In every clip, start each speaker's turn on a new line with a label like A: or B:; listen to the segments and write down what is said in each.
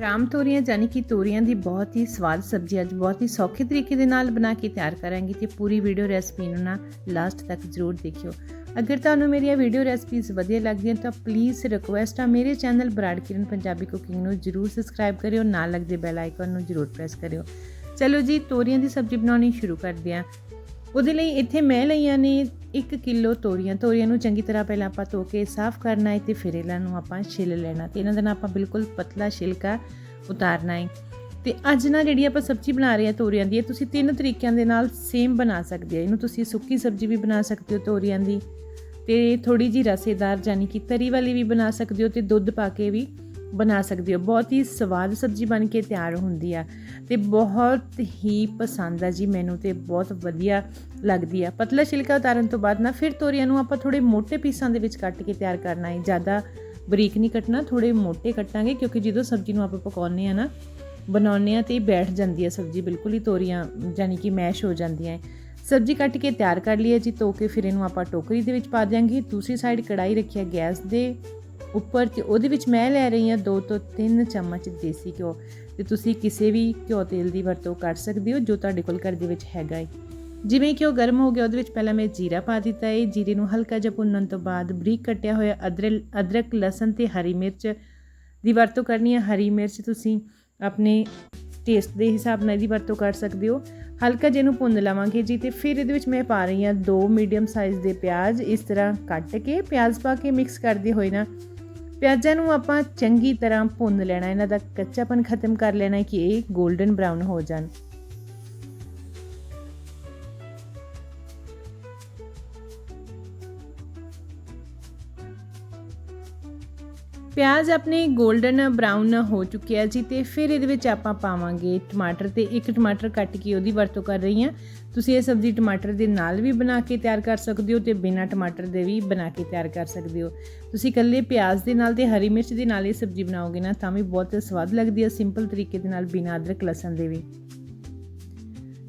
A: ਰਾਮ ਤੋਰੀਆਂ ਯਾਨੀ ਕਿ ਤੋਰੀਆਂ ਦੀ ਬਹੁਤ ਹੀ ਸਵਾਦ ਸਬਜ਼ੀ ਅੱਜ ਬਹੁਤ ਹੀ ਸੌਖੇ ਤਰੀਕੇ ਦੇ ਨਾਲ ਬਣਾ ਕੇ ਤਿਆਰ ਕਰਾਂਗੀ ਤੇ ਪੂਰੀ ਵੀਡੀਓ ਰੈਸਪੀ ਨੂੰ ਨਾ ਲਾਸਟ ਤੱਕ ਜ਼ਰੂਰ ਦੇਖਿਓ। ਅਗਰ ਤੁਹਾਨੂੰ ਮੇਰੀਆਂ ਵੀਡੀਓ ਰੈਸਪੀਜ਼ ਵਧੀਆ ਲੱਗਦੀਆਂ ਤਾਂ ਪਲੀਜ਼ ਰਿਕੁਐਸਟ ਆ ਮੇਰੇ ਚੈਨਲ ਬਰਾੜ ਕਿਰਨ ਪੰਜਾਬੀ ਕੁਕਿੰਗ ਨੂੰ ਜ਼ਰੂਰ ਸਬਸਕ੍ਰਾਈਬ ਕਰਿਓ, ਨਾਲ ਲੱਗਦੇ ਬੈਲ ਆਈਕਨ ਨੂੰ ਜ਼ਰੂਰ ਪ੍ਰੈਸ ਕਰਿਓ। ਚਲੋ ਜੀ, ਤੋਰੀਆਂ ਦੀ ਸਬਜ਼ੀ ਬਣਾਉਣੀ ਸ਼ੁਰੂ ਕਰਦੇ ਹਾਂ। ਉਹਦੇ ਲਈ ਇੱਥੇ ਮੈਂ ਲਈਆਂ ਨੇ 1 ਕਿਲੋ ਤੋਰੀਆਂ। ਤੋਰੀਆਂ ਨੂੰ ਚੰਗੀ ਤਰ੍ਹਾਂ ਪਹਿਲਾਂ ਆਪਾਂ ਧੋ ਕੇ ਸਾਫ਼ ਕਰਨਾ ਹੈ ਤੇ ਫਿਰ ਇਹਨਾਂ ਨੂੰ ਆਪਾਂ ਛਿਲ ਲੈਣਾ ਤੇ ਇਹਨਾਂ ਦਾ ਨਾ ਆਪਾਂ ਬਿਲਕੁਲ ਪਤਲਾ ਛਿਲਕਾ ਉਤਾਰਨਾ ਹੈ। ਤੇ ਅੱਜ ਨਾ ਜਿਹੜੀ ਆਪਾਂ ਸਬਜ਼ੀ ਬਣਾ ਰਹੇ ਹਾਂ ਤੋਰੀਆਂ ਦੀ, ਇਹ ਤੁਸੀਂ ਤਿੰਨ ਤਰੀਕਿਆਂ ਦੇ ਨਾਲ ਸੇਮ ਬਣਾ ਸਕਦੇ ਹੋ। ਇਹਨੂੰ ਤੁਸੀਂ ਸੁੱਕੀ ਸਬਜ਼ੀ ਵੀ ਬਣਾ ਸਕਦੇ ਹੋ ਤੋਰੀਆਂ ਦੀ ਤੇ ਥੋੜੀ ਜੀ ਰਸੇਦਾਰ ਯਾਨੀ ਕਿ ਤਰੀ ਵਾਲੀ ਵੀ ਬਣਾ ਸਕਦੇ ਹੋ ਤੇ ਦੁੱਧ ਪਾ ਕੇ ਵੀ ਬਣਾ ਸਕਦੇ ਹੋ ਬਹੁਤ ਹੀ ਸਵਾਦ ਸਬਜ਼ੀ ਬਣ ਕੇ ਤਿਆਰ ਹੁੰਦੀ ਆ ਤੇ ਬਹੁਤ ਹੀ ਪਸੰਦ ਆ ਜੀ ਮੈਨੂੰ ਤੇ ਬਹੁਤ ਵਧੀਆ ਲੱਗਦੀ ਆ। ਪਤਲਾ ਛਿਲਕਾ ਉਤਾਰਨ ਤੋਂ ਬਾਅਦ ਨਾ ਫਿਰ ਤੋਰੀਆਂ ਨੂੰ ਆਪਾਂ ਥੋੜੇ ਮੋٹے ਪੀਸਾਂ ਦੇ ਵਿੱਚ ਕੱਟ ਕੇ ਤਿਆਰ ਕਰਨਾ ਹੈ ਜ਼ਿਆਦਾ ਬਰੀਕ ਨਹੀਂ ਕੱਟਣਾ ਥੋੜੇ ਮੋٹے ਕੱਟਾਂਗੇ ਕਿਉਂਕਿ ਜਦੋਂ ਸਬਜ਼ੀ ਨੂੰ ਆਪਾਂ ਪਕਾਉਨੇ ਆ ਨਾ ਬਣਾਉਨੇ ਆ ਤੇ ਬੈਠ ਜਾਂਦੀ ਆ ਸਬਜ਼ੀ, ਬਿਲਕੁਲ ਹੀ ਤੋਰੀਆਂ ਯਾਨੀ ਕਿ ਮੈਸ਼ ਹੋ ਜਾਂਦੀਆਂ ਸਬਜ਼ੀ ਕੱਟ ਕੇ ਤਿਆਰ ਕਰ ਲਈ ਹੈ ਜੀ, ਧੋ ਕੇ ਫਿਰ ਇਹਨੂੰ ਆਪਾਂ ਟੋਕਰੀ ਦੇ ਵਿੱਚ ਪਾ ਦਿਆਂਗੇ। ਦੂਸਰੀ ਸਾਈਡ ਕੜਾਈ ਰੱਖਿਆ ਗੈਸ ਦੇ ਉੱਪਰ ਤੇ ਉਹਦੇ ਵਿੱਚ ਮੈਂ ਲੈ ਰਹੀ ਹਾਂ 2 ਤੋਂ 3 ਚਮਚ ਦੇਸੀ ਘਿਓ ਤੇ ਤੁਸੀਂ ਕਿਸੇ ਵੀ ਘਿਓ ਤੇਲ ਦੀ ਵਰਤੋਂ ਕਰ ਸਕਦੇ ਹੋ, ਜੋ ਤੁਹਾਡੇ ਕੋਲ ਘਰ ਦੇ ਵਿੱਚ ਹੈਗਾ ਹੈ ਜਿਵੇਂ ਕਿ ਉਹ ਗਰਮ ਹੋ ਗਿਆ, ਉਹਦੇ ਵਿੱਚ ਪਹਿਲਾਂ ਮੈਂ ਜੀਰਾ ਪਾ ਦਿੱਤਾ ਹੈ ਜੀਰੇ ਨੂੰ ਹਲਕਾ ਜਿਹਾ ਭੁੰਨਣ ਤੋਂ ਬਾਅਦ ਬਰੀਕ ਕੱਟਿਆ ਹੋਇਆ ਅਦਰਕ ਅਦਰਕ, ਲਸਣ ਤੇ ਹਰੀ ਮਿਰਚ ਦੀ ਵਰਤੋਂ ਕਰਨੀ ਹੈ। ਹਰੀ ਮਿਰਚ ਤੁਸੀਂ ਆਪਣੇ ਟੇਸਟ ਦੇ ਹਿਸਾਬ ਨਾਲ ਇਹਦੀ ਵਰਤੋਂ ਕਰ ਸਕਦੇ ਹੋ। ਹਲਕਾ ਜਿਹਾ ਨੂੰ ਭੁੰਨ ਲਵਾਂਗੇ ਜੀ ਤੇ ਫਿਰ ਇਹਦੇ ਵਿੱਚ ਮੈਂ ਪਾ ਰਹੀ ਹਾਂ ਦੋ ਮੀਡੀਅਮ ਸਾਈਜ਼ ਦੇ ਪਿਆਜ਼। ਇਸ ਤਰ੍ਹਾਂ ਕੱਟ ਕੇ ਪਿਆਜ਼ ਪਾ ਕੇ ਮਿਕਸ ਕਰਦੇ ਹੋਏ ਨਾ ਪਿਆਜ਼ਾਂ ਨੂੰ ਆਪਾਂ ਚੰਗੀ ਤਰ੍ਹਾਂ ਭੁੰਨ ਲੈਣਾ, ਇਹਨਾਂ ਦਾ ਕੱਚਾਪਨ ਖਤਮ ਕਰ ਲੈਣਾ ਕਿ ਇਹ 골ਡਨ ਬ੍ਰਾਊਨ ਹੋ ਜਾਣ। ਪਿਆਜ਼ ਆਪਣੇ 골ਡਨ ਬ੍ਰਾਊਨ ਹੋ ਚੁੱਕਿਆ ਜੀ ਤੇ ਫਿਰ ਇਹਦੇ ਵਿੱਚ ਆਪਾਂ ਪਾਵਾਂਗੇ ਟਮਾਟਰ ਤੇ ਇੱਕ ਟਮਾਟਰ ਕੱਟ ਕੇ ਉਹਦੀ ਵਰਤੋਂ ਕਰ ਰਹੀ ਹਾਂ। ਤੁਸੀਂ ਇਹ ਸਬਜ਼ੀ ਟਮਾਟਰ ਦੇ ਨਾਲ ਵੀ ਬਣਾ ਕੇ ਤਿਆਰ ਕਰ ਸਕਦੇ ਹੋ ਤੇ ਬਿਨਾਂ ਟਮਾਟਰ ਦੇ ਵੀ ਬਣਾ ਕੇ ਤਿਆਰ ਕਰ ਸਕਦੇ ਹੋ। ਤੁਸੀਂ ਇਕੱਲੇ ਪਿਆਜ਼ ਦੇ ਨਾਲ ਤੇ ਹਰੀ ਮਿਰਚ ਦੇ ਨਾਲ ਇਹ ਸਬਜ਼ੀ ਬਣਾਓਗੇ ਨਾ, ਤਾਂ ਵੀ ਬਹੁਤ ਸਵਾਦ ਲੱਗਦੀ ਹੈ ਸਿੰਪਲ ਤਰੀਕੇ ਦੇ ਨਾਲ ਬਿਨਾਂ ਅਦਰਕ ਲਸਣ ਦੇ ਵੀ।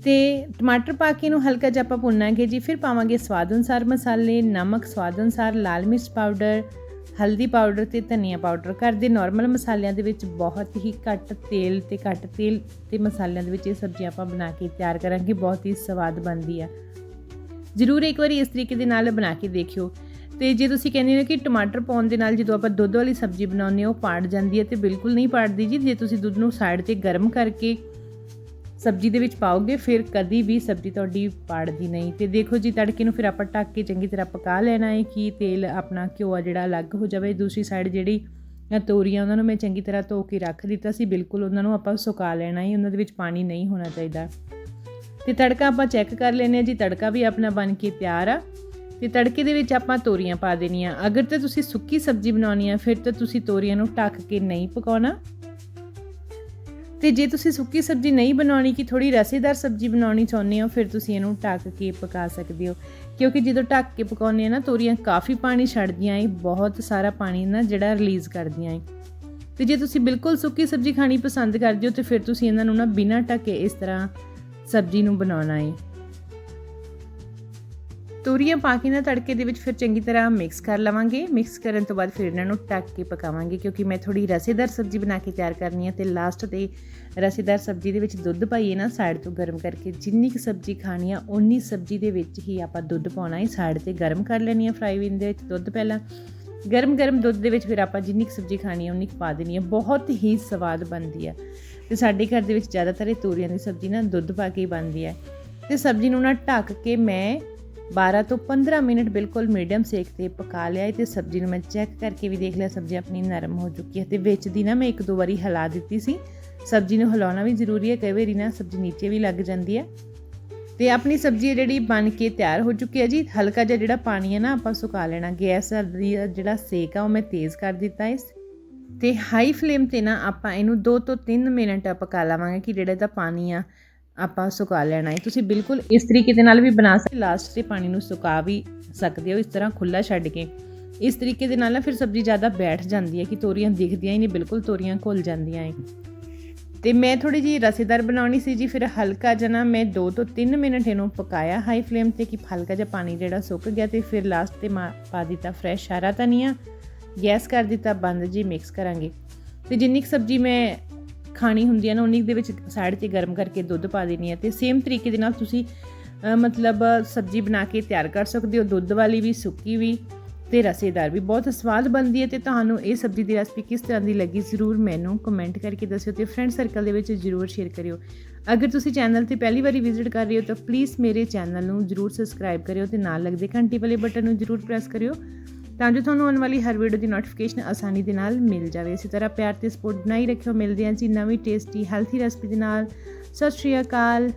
A: ਤੇ ਟਮਾਟਰ ਪਾ ਕੇ ਇਹਨੂੰ ਹਲਕਾ ਜਿਹਾ ਆਪਾਂ ਭੁੰਨਾਂਗੇ ਜੀ, ਫਿਰ ਪਾਵਾਂਗੇ ਸਵਾਦ ਅਨੁਸਾਰ ਮਸਾਲੇ, ਨਮਕ ਸਵਾਦ ਅਨੁਸਾਰ ਲਾਲ ਮਿਰਚ ਪਾਊਡਰ ਹਲਦੀ ਪਾਊਡਰ ਤੇ ਧਨੀਆ ਪਾਊਡਰ। ਘਰ ਦੇ ਨਾਰਮਲ ਮਸਾਲਿਆਂ ਦੇ ਵਿੱਚ ਬਹੁਤ ਹੀ ਘੱਟ ਤੇਲ ਤੇ ਘੱਟ ਤੇਲ ਤੇ ਮਸਾਲਿਆਂ ਦੇ ਵਿੱਚ ਇਹ ਸਬਜ਼ੀਆਂ ਆਪਾਂ ਬਣਾ ਕੇ ਤਿਆਰ ਕਰਾਂਗੇ, ਬਹੁਤ ਹੀ ਸਵਾਦ ਬਣਦੀ ਆ। ਜ਼ਰੂਰ ਇੱਕ ਵਾਰੀ ਇਸ ਤਰੀਕੇ ਦੇ ਨਾਲ ਬਣਾ ਕੇ ਦੇਖਿਓ। ਤੇ ਜੇ ਤੁਸੀਂ ਕਹਿੰਦੇ ਹੋ ਕਿ ਟਮਾਟਰ ਪਾਉਣ ਦੇ ਨਾਲ ਜਦੋਂ ਆਪਾਂ ਦੁੱਧ ਵਾਲੀ ਸਬਜ਼ੀ ਬਣਾਉਂਦੇ ਹਾਂ, ਉਹ ਪਾੜ ਜਾਂਦੀ ਹੈ ਤੇ ਬਿਲਕੁਲ ਨਹੀਂ ਪਾੜਦੀ ਜੀ। ਜੇ ਤੁਸੀਂ ਦੁੱਧ ਨੂੰ ਸਾਈਡ ਤੇ ਗਰਮ ਕਰਕੇ ਸਬਜ਼ੀ ਦੇ ਵਿੱਚ ਪਾਓਗੇ, ਫਿਰ ਕਦੀ ਵੀ ਸਬਜ਼ੀ ਤੁਹਾਡੀ ਪਾੜਦੀ ਨਹੀਂ। ਤੇ ਦੇਖੋ ਜੀ, ਤੜਕੇ ਨੂੰ ਫਿਰ ਆਪਾਂ ਢੱਕ ਕੇ ਚੰਗੀ ਤਰ੍ਹਾਂ ਪਕਾ ਲੈਣਾ ਹੈ ਕਿ ਤੇਲ ਆਪਣਾ ਘਿਓ ਆ ਜਿਹੜਾ ਅਲੱਗ ਹੋ ਜਾਵੇ। ਦੂਸਰੀ ਸਾਈਡ ਜਿਹੜੀ ਤੋਰੀਆਂ, ਉਹਨਾਂ ਨੂੰ ਮੈਂ ਚੰਗੀ ਤਰ੍ਹਾਂ ਧੋ ਕੇ ਰੱਖ ਦਿੱਤਾ ਸੀ। ਬਿਲਕੁਲ ਉਹਨਾਂ ਨੂੰ ਆਪਾਂ ਸੁਕਾ ਲੈਣਾ ਹੈ, ਉਹਨਾਂ ਦੇ ਵਿੱਚ ਪਾਣੀ ਨਹੀਂ ਹੋਣਾ ਚਾਹੀਦਾ। ਤੇ ਤੜਕਾ ਆਪਾਂ ਚੈੱਕ ਕਰ ਲੈਨੇ ਆ ਜੀ, ਤੜਕਾ ਵੀ ਆਪਣਾ ਬਣ ਕੇ ਤਿਆਰ ਆ। ਤੇ ਤੜਕੇ ਦੇ ਵਿੱਚ ਆਪਾਂ ਤੋਰੀਆਂ ਪਾ ਦੇਣੀਆਂ। ਅਗਰ ਤੇ ਤੁਸੀਂ ਸੁੱਕੀ ਸਬਜ਼ੀ ਬਣਾਉਣੀ ਆ, ਫਿਰ ਤਾਂ ਤੁਸੀਂ ਤੋਰੀਆਂ ਨੂੰ ਢੱਕ ਕੇ ਨਹੀਂ ਪਕਾਉਣਾ। ਤੇ ਜੇ ਤੁਸੀਂ ਸੁੱਕੀ ਸਬਜ਼ੀ ਨਹੀਂ ਬਣਾਉਣੀ ਕਿ ਥੋੜੀ ਰਸੇਦਾਰ ਸਬਜ਼ੀ ਬਣਾਉਣੀ ਚਾਹੁੰਦੇ ਹੋ, ਫਿਰ ਤੁਸੀਂ ਇਹਨੂੰ ਢੱਕ ਕੇ ਪਕਾ ਸਕਦੇ ਹੋ। ਕਿਉਂਕਿ ਜਦੋਂ ਢੱਕ ਕੇ ਪਕਾਉਂਦੇ ਆ ਨਾ, ਤੋਰੀਆਂ ਕਾਫੀ ਪਾਣੀ ਛੱਡਦੀਆਂ ਏ, ਬਹੁਤ ਸਾਰਾ ਪਾਣੀ ਨਾ ਜਿਹੜਾ ਰਿਲੀਜ਼ ਕਰਦੀਆਂ ਏ। ਤੇ ਜੇ ਤੁਸੀਂ ਬਿਲਕੁਲ ਸੁੱਕੀ ਸਬਜ਼ੀ ਖਾਣੀ ਪਸੰਦ ਕਰਦੇ ਹੋ, ਤੇ ਫਿਰ ਤੁਸੀਂ ਇਹਨਾਂ ਨੂੰ ਨਾ ਬਿਨਾਂ ਢੱਕੇ ਇਸ ਤਰ੍ਹਾਂ ਸਬਜ਼ੀ ਨੂੰ ਬਣਾਉਣਾ ਏ। ਤੋਰੀਆਂ ਪਾ ਕੇ ਨਾ ਤੜਕੇ ਦੇ ਵਿੱਚ ਫਿਰ ਚੰਗੀ ਤਰ੍ਹਾਂ ਮਿਕਸ ਕਰ ਲਵਾਂਗੇ। ਮਿਕਸ ਕਰਨ ਤੋਂ ਬਾਅਦ ਫਿਰ ਇਹਨਾਂ ਨੂੰ ਢੱਕ ਕੇ ਪਕਾਵਾਂਗੇ ਕਿਉਂਕਿ ਮੈਂ ਥੋੜੀ ਰਸੇਦਾਰ ਸਬਜ਼ੀ ਬਣਾ ਕੇ ਤਿਆਰ ਕਰਨੀ ਹੈ ਤੇ ਲਾਸਟ ਤੇ ਰਸੇਦਾਰ ਸਬਜ਼ੀ ਦੇ ਵਿੱਚ ਦੁੱਧ ਪਾਈਏ ਨਾ ਸਾਈਡ ਤੋਂ ਗਰਮ ਕਰਕੇ ਜਿੰਨੀ ਕੁ ਸਬਜ਼ੀ ਖਾਣੀ ਆ ਉਨੀ ਸਬਜ਼ੀ ਦੇ ਵਿੱਚ ਹੀ ਆਪਾਂ ਦੁੱਧ ਪਾਉਣਾ ਹੈ ਸਾਈਡ ਤੇ ਗਰਮ ਕਰ ਲੈਣੀ ਹੈ ਫਰਾਈਵਿਨ ਦੇ ਵਿੱਚ ਦੁੱਧ ਪਹਿਲਾਂ। ਗਰਮ ਗਰਮ ਦੁੱਧ ਦੇ ਵਿੱਚ ਫਿਰ ਆਪਾਂ ਜਿੰਨੀ ਕੁ ਸਬਜ਼ੀ ਖਾਣੀ ਹੈ ਉਨੀ ਕੁ ਪਾ ਦੇਣੀ ਹੈ ਬਹੁਤ ਹੀ ਸਵਾਦ ਬਣਦੀ ਹੈ ਤੇ ਸਾਡੇ ਘਰ ਦੇ ਵਿੱਚ ਜ਼ਿਆਦਾਤਰ ਇਹ ਤੋਰੀਆਂ ਦੀ ਸਬਜ਼ੀ ਨਾ ਦੁੱਧ ਪਾ ਕੇ ਹੀ ਬਣਦੀ ਹੈ ਤੇ ਸਬਜ਼ੀ ਨੂੰ ਨਾ ਢੱਕ ਕੇ ਮੈਂ 12 ਤੋਂ 15 ਮਿੰਟ ਬਿਲਕੁਲ ਮੀਡੀਅਮ ਸੇਕ ਤੇ ਪਕਾ ਲਿਆ ਤੇ ਸਬਜ਼ੀ ਨੂੰ ਮੈਂ ਚੈੱਕ ਕਰਕੇ ਵੀ ਦੇਖ ਲਿਆ, ਸਬਜ਼ੀ ਆਪਣੀ ਨਰਮ ਹੋ ਚੁੱਕੀ ਹੈ ਤੇ ਵਿੱਚ ਦੀ ਨਾ ਮੈਂ ਇੱਕ ਦੋ ਵਾਰੀ ਹਿਲਾ ਦਿੱਤੀ ਸੀ। ਸਬਜ਼ੀ ਨੂੰ ਹਿਲਾਉਣਾ ਵੀ ਜ਼ਰੂਰੀ ਹੈ, ਕਈ ਵਾਰੀ ਨਾ ਸਬਜ਼ੀ ਨੀਚੇ ਵੀ ਲੱਗ ਜਾਂਦੀ ਹੈ। ਤੇ ਆਪਣੀ ਸਬਜ਼ੀ ਜਿਹੜੀ ਬਣ ਕੇ ਤਿਆਰ ਹੋ ਚੁੱਕੀ ਹੈ ਜੀ, ਹਲਕਾ ਜਿਹਾ ਜਿਹੜਾ ਪਾਣੀ ਹੈ ਨਾ ਆਪਾਂ ਸੁਕਾ ਲੈਣਾ, ਗੈਸ ਦੀ ਜਿਹੜਾ ਸੇਕ ਆ ਉਹ ਮੈਂ ਤੇਜ਼ ਕਰ ਦਿੱਤਾ ਹੈ ਤੇ ਹਾਈ ਫਲੇਮ ਤੇ ਨਾ ਆਪਾਂ ਇਹਨੂੰ 2 ਤੋਂ 3 ਮਿੰਟ ਪਕਾ ਲਵਾਂਗੇ ਕਿ ਜਿਹੜਾ ਇਹਦਾ ਪਾਣੀ ਆ ਆਪਾਂ ਸੁਕਾ ਲੈਣਾ ਹੈ। ਤੁਸੀਂ ਬਿਲਕੁਲ ਇਸ ਤਰੀਕੇ ਦੇ ਨਾਲ ਵੀ ਬਣਾ ਸਕਦੇ ਲਾਸਟ ਤੇ ਪਾਣੀ ਨੂੰ ਸੁਕਾ ਵੀ ਸਕਦੇ ਹੋ, ਇਸ ਤਰ੍ਹਾਂ ਖੁੱਲਾ ਛੱਡ ਕੇ। ਇਸ ਤਰੀਕੇ ਦੇ ਨਾਲ ਨਾ ਫਿਰ ਸਬਜ਼ੀ ਜ਼ਿਆਦਾ ਬੈਠ ਜਾਂਦੀ ਹੈ ਕਿ ਤੋਰੀਆਂ ਦਿਖਦੀਆਂ ਹੀ ਨਹੀਂ, ਬਿਲਕੁਲ ਤੋਰੀਆਂ ਘੁਲ ਜਾਂਦੀਆਂ ਹੈ। ਤੇ ਮੈਂ ਥੋੜੀ ਜੀ ਰਸੇਦਾਰ ਬਣਾਉਣੀ ਸੀ ਜੀ, ਫਿਰ ਹਲਕਾ ਜਨਾ ਮੈਂ 2 ਤੋਂ 3 ਮਿੰਟ ਇਹਨੂੰ ਪਕਾਇਆ ਹਾਈ ਫਲੇਮ ਤੇ ਕਿ ਹਲਕਾ ਜਿਹਾ ਪਾਣੀ ਜਿਹੜਾ ਸੁੱਕ ਗਿਆ ਤੇ ਫਿਰ ਲਾਸਟ ਤੇ ਪਾ ਦਿੱਤਾ ਫਰੈਸ਼ ਹਰਾ ਧਨੀਆ। ਗੈਸ ਕਰ ਦਿੱਤਾ, ਬੰਦ ਜੀ ਮਿਕਸ ਕਰਾਂਗੇ। ਤੇ ਜਿੰਨੀ ਕੁ ਸਬਜ਼ੀ ਮੈਂ ਖਾਣੀ ਹੁੰਦੀ ਹੈ ਨਾ, ਉਨੀ ਦੇ ਵਿੱਚ ਸਾਈਡ ਤੇ ਗਰਮ ਕਰਕੇ ਦੁੱਧ ਪਾ ਦੇਣੀ ਹੈ ਤੇ ਸੇਮ ਤਰੀਕੇ ਦੇ ਨਾਲ ਤੁਸੀਂ ਮਤਲਬ ਸਬਜ਼ੀ ਬਣਾ ਕੇ ਤਿਆਰ ਕਰ ਸਕਦੇ ਹੋ, ਦੁੱਧ ਵਾਲੀ ਵੀ, ਸੁੱਕੀ ਵੀ ਤੇ ਰਸੇਦਾਰ ਵੀ। ਬਹੁਤ ਸਵਾਦ ਬਣਦੀ ਹੈ ਤੇ ਤੁਹਾਨੂੰ ਇਹ ਸਬਜ਼ੀ ਦੀ ਰੈਸਪੀ ਕਿਸ ਤਰ੍ਹਾਂ ਦੀ ਲੱਗੀ ਜ਼ਰੂਰ ਮੈਨੂੰ ਕਮੈਂਟ ਕਰਕੇ ਦੱਸਿਓ ਤੇ ਫਰੈਂਡ ਸਰਕਲ ਦੇ ਵਿੱਚ ਜ਼ਰੂਰ ਸ਼ੇਅਰ ਕਰਿਓ। ਅਗਰ ਤੁਸੀਂ ਚੈਨਲ ਤੇ ਪਹਿਲੀ ਵਾਰੀ ਵਿਜ਼ਿਟ ਕਰ ਰਹੇ ਹੋ ਤਾਂ ਪਲੀਜ਼ ਮੇਰੇ ਚੈਨਲ ਨੂੰ ਜ਼ਰੂਰ ਸਬਸਕ੍ਰਾਈਬ ਕਰਿਓ ਤੇ ਨਾਲ ਲੱਗਦੇ ਘੰਟੀ ਵਾਲੇ ਬਟਨ ਨੂੰ ਜ਼ਰੂਰ ਪ੍ਰੈਸ ਕਰਿਓ। ਤਾਂ ਜੋ ਤੁਹਾਨੂੰ ਆਉਣ ਵਾਲੀ ਹਰ ਵੀਡੀਓ ਦੀ ਨੋਟੀਫਿਕੇਸ਼ਨ ਆਸਾਨੀ ਦੇ ਨਾਲ ਮਿਲ ਜਾਵੇ। ਇਸੇ ਤਰ੍ਹਾਂ ਪਿਆਰ ਤੇ ਸਪੋਰਟ ਬਣਾਈ ਰੱਖਿਓ, ਮਿਲਦੇ ਹਾਂ ਜੀ ਨਵੀਂ ਟੇਸਟੀ ਹੈਲਥੀ ਰੈਸਪੀ ਦੇ ਨਾਲ। ਸਤਿ ਸ਼੍ਰੀ ਅਕਾਲ।